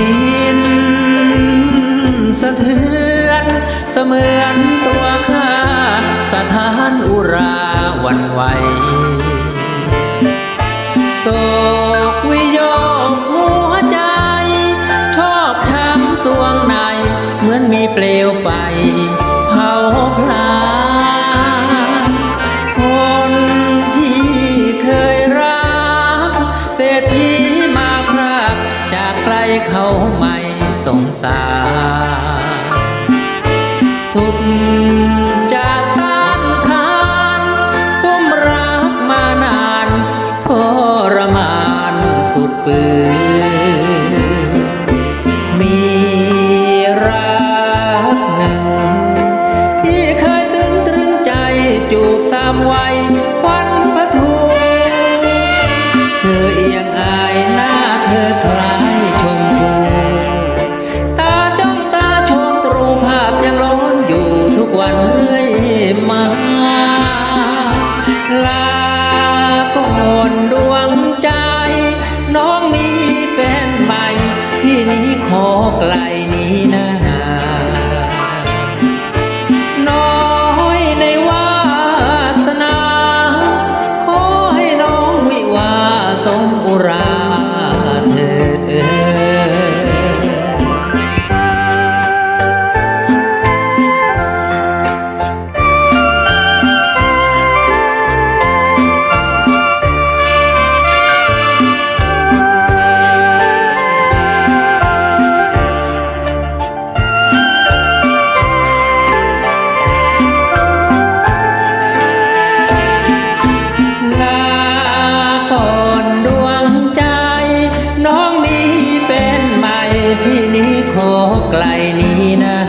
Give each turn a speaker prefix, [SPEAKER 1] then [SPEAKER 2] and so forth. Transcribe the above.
[SPEAKER 1] ดิน สะเทือนเสมือนตัวข้าสถานอุราวันไหวโศกวิโยกหัว จากไกลเขาไม่สงสาร สุดจะต้านทานสมรักมานานทรมานสุดปืนมีรักหนึ่ง ที่เคยตึงตรึงใจจูบสามวัยควั นี้ขอไกลนี้นาน้อยในวาสนา ขอให้น้องวิวาสม ที่นี้ขอไกลนี้นะ